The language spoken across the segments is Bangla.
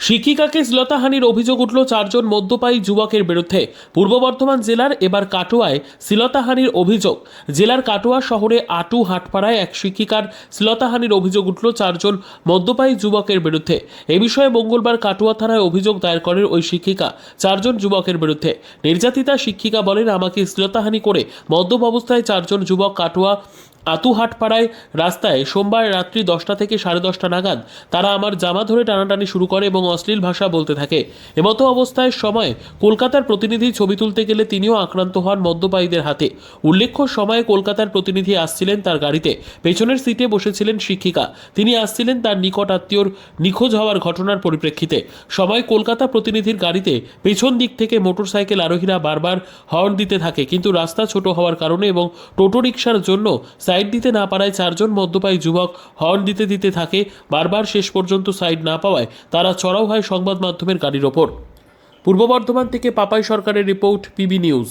শিক্ষিকাকে শ্লীলতাহানির অভিযোগ উঠল চারজন মদ্যপায়ী যুবকের বিরুদ্ধে। পূর্ব বর্ধমান জেলার এবার কাটোয়ায় শ্লীলতাহানির অভিযোগ। জেলার কাটোয়া শহরে আটু হাটপাড়ায় এক শিক্ষিকার শ্লীলতাহানির অভিযোগ উঠল চারজন মদ্যপায়ী যুবকের বিরুদ্ধে। এ বিষয়ে মঙ্গলবার কাটোয়া থানায় অভিযোগ দায়ের করেন ওই শিক্ষিকা চারজন যুবকের বিরুদ্ধে। নির্যাতিতা শিক্ষিকা বলেন, আমাকে শ্লীলতাহানি করে মদ্যপ অবস্থায় চারজন যুবক কাটোয়া আতুহাটপাড়ায় রাস্তায় সোমবার রাত্রি দশটা থেকে সাড়ে দশটা নাগাদ তারা আমার জামা ধরে টানাটানি শুরু করে এবং অশ্লীল ভাষা বলতে থাকে। এমতো অবস্থায় সময় কলকাতার প্রতিনিধি ছবি তুলতে গেলে তিনিও আক্রান্ত হন মদ্যপায়ীদের হাতে। উল্লেখ্য, সময়ে কলকাতার প্রতিনিধি আসছিলেন তার গাড়িতে। পেছনের সিটে বসেছিলেন শিক্ষিকা। তিনি আসছিলেন তার নিকট আত্মীয়র নিখোঁজ হওয়ার ঘটনার পরিপ্রেক্ষিতে। সময় কলকাতা প্রতিনিধির গাড়িতে পেছন দিক থেকে মোটরসাইকেল আরোহীরা বারবার হর্ন দিতে থাকে। কিন্তু রাস্তা ছোট হওয়ার কারণে এবং টোটো রিক্সার জন্য সাইড দিতে না পারায় চারজন মদ্যপায়ী যুবক হর্ন দিতে দিতে থাকে বারবার শেষ পর্যন্ত সাইড না পাওয়ায় তারা চড়াও হয় সংবাদ মাধ্যমের গাড়ির ওপর। পূর্ব বর্ধমান থেকে পাপাই সরকারের রিপোর্ট পিবি নিউজ।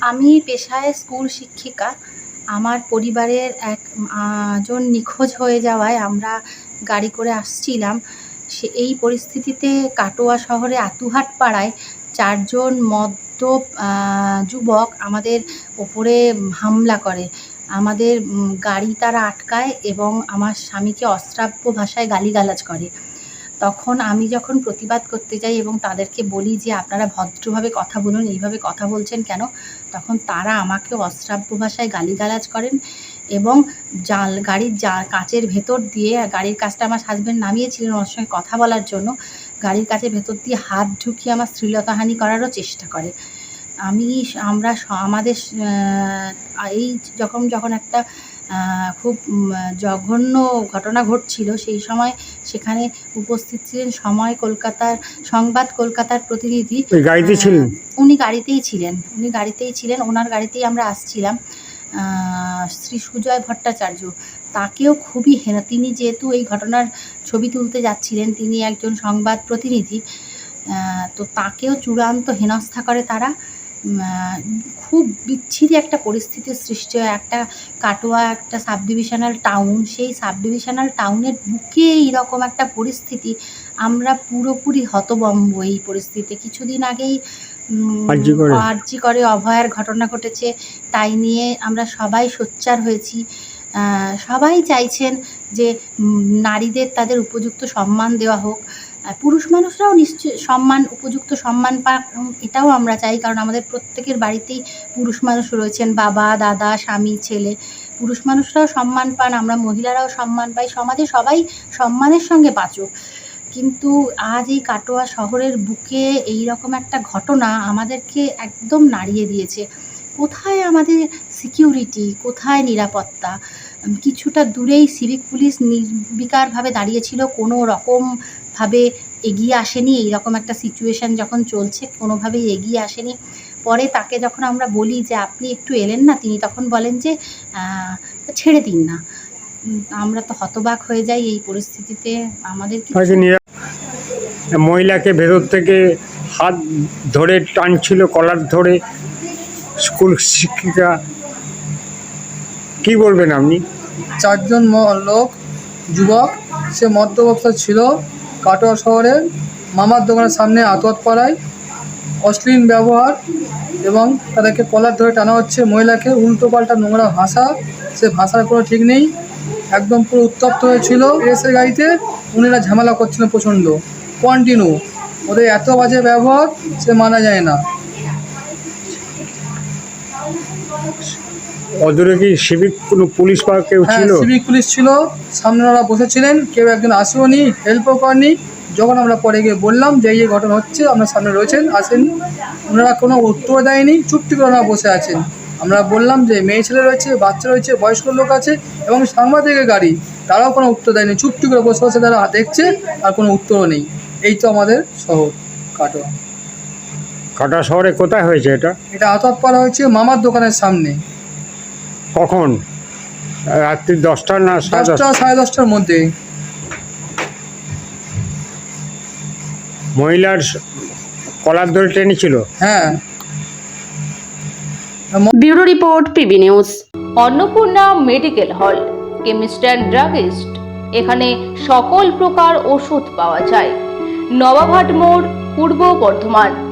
আমি পেশায় স্কুল শিক্ষিকা। আমার পরিবারের এক আহ, জন নিখোঁজ হয়ে যাওয়ায় আমরা গাড়ি করে আসছিলাম। সে এই পরিস্থিতিতে কাটোয়া শহরে আতুহাট পাড়ায় চারজন মদ্যপ আহ, যুবক আমাদের ওপরে হামলা করে। আমাদের গাড়ি তারা আটকায় এবং আমার স্বামীকে অশ্রাব্য ভাষায় গালিগালাজ করে। তখন আমি যখন প্রতিবাদ করতে যাই এবং তাদেরকে বলি যে আপনারা ভদ্রভাবে কথা বলুন এইভাবে কথা বলছেন কেন? তখন তারা আমাকে অশ্রাব্য ভাষায় গালিগালাজ করেন। এবং জাল গাড়ির যা কাঁচের ভেতর দিয়ে গাড়ির কাজটা আমার হাজব্যান্ড নামিয়েছিলেন ওর সঙ্গে কথা বলার জন্য। গাড়ির কাচের ভেতর দিয়ে হাত ঢুকিয়ে আমার শ্লীলতাহানি করারও চেষ্টা করে। আমি আমরা আমাদের এই যখন যখন একটা খুব জঘন্য ঘটনা ঘটছিল সেই সময় সেখানে উপস্থিত ছিলেন সময় কলকাতার সংবাদ কলকাতার প্রতিনিধি। গাড়িতে ছিলেন? উনি গাড়িতেই ছিলেন। উনি গাড়িতেই ছিলেন ওনার গাড়িতেই আমরা আসছিলাম। শ্রী সুজয় ভট্টাচার্য। তাকেও খুবই হেনা, তিনি যেহেতু এই ঘটনার ছবি তুলতে যাচ্ছিলেন, তিনি একজন সংবাদ প্রতিনিধি তো তাকেও চূড়ান্ত হেনস্থা করে তারা। খুব বিচ্ছিরি একটা পরিস্থিতির সৃষ্টি হয়। একটা কাটোয়া একটা সাব ডিভিশনাল টাউন সেই সাব ডিভিশনাল টাউনের বুকে এইরকম একটা পরিস্থিতি আমরা পুরোপুরি হতবম্ব এই পরিস্থিতিতে। কিছুদিন আগেই আর্জি করে। অভয়ার ঘটনা ঘটেছে। তাই নিয়ে আমরা সবাই সোচ্চার হয়েছি। সবাই চাইছেন যে নারীদের তাদের উপযুক্ত সম্মান দেওয়া হোক। আর পুরুষ মানুষরাও নিশ্চয় সম্মান, উপযুক্ত সম্মান পাক এটাও আমরা চাই, কারণ আমাদের প্রত্যেকের বাড়িতেই পুরুষ মানুষ রয়েছেন, বাবা, দাদা, স্বামী, ছেলে। পুরুষ মানুষরাও সম্মান পান, আমরা মহিলারাও সম্মান পাই, সমাজে সবাই সম্মানের সঙ্গে বাঁচুক। কিন্তু আজ এই কাটোয়া শহরের বুকে এই রকম একটা ঘটনা আমাদেরকে একদম নাড়িয়ে দিয়েছে। কোথায় আমাদের সিকিউরিটি কোথায় নিরাপত্তা? কিছুটা দূরেই সিভিক পুলিশ নির্বিকারভাবে দাঁড়িয়েছিল, কোনো রকমভাবে এগিয়ে আসেনি। এইরকম একটা সিচুয়েশন যখন চলছে, কোনোভাবেই এগিয়ে আসেনি। পরে তাকে যখন আমরা বলি যে, আপনি একটু এলেন না? তিনি তখন বলেন যে ছেড়ে দিন না। আমরা তো হতবাক হয়ে যাই এই পরিস্থিতিতে। আমাদের মহিলাকে ভেতর থেকে হাত ধরে টানছিল, কলার ধরে স্কুল শিক্ষিকা। কি বলবেন আপনি? চারজন লোক, যুবক, সে মদ্য অবস্থায় ছিল কাটোয়া শহরের মামার দোকানের সামনে আতোয়াত পাড়ায়। অশ্লীল ব্যবহার এবং তাদেরকে কলার ধরে টানা হচ্ছে। মহিলাকে উল্টো পাল্টা নোংরা ভাষা, সে ভাষার কোনো ঠিক নেই। একদম পুরো উত্তপ্ত হয়েছিল। এসে গাড়িতে উনিরা ঝামেলা করছিলেন প্রচণ্ড। কন্টিনিউ। ওদের এত বাজে ব্যবহার, সে মানা যায় না। অদূরে কি সিভিক কোনো পুলিশ বা কেউ হ্যাঁ ছিল? সিভিক পুলিশ ছিল। সামনে ওরা বসেছিলেন কেউ একজন আসেও নি হেল্পও করেনি। যখন আমরা পরে গিয়ে বললাম যে এই ঘটনা হচ্ছে আপনার সামনে রয়েছেন আসেন। ওনারা কোনো উত্তর দেয়নি চুপটি করে ওনারা বসে আছেন। আমরা বললাম যে মেয়ে ছেলে রয়েছে বাচ্চা রয়েছে বয়স্ক লোক আছে এবং সাংবাদিকের গাড়ি তারাও কোনো উত্তর দেয়নি। চুপটি করে বসে বসে তারা দেখছে আর কোনো উত্তরও নেই। এই তো আমাদের শহর কাটোয়া। কাটা শহরে কোথায় হয়েছে এটা? এটা আতত পাড়া হয়েছে মামার দোকানের সামনে। কখন? রাত্রি দশটা না সাড়ে দশটা? সাড়ে দশটার মধ্যে। মহিলার কলার ধরে টেনেছিল হ্যাঁ। Bureau report PB news. Annapurna medical hall chemist and druggist. এখানে সকল প্রকার ওষুধ পাওয়া যায়। নবাবহাট মোড় পূর্ব বর্ধমান।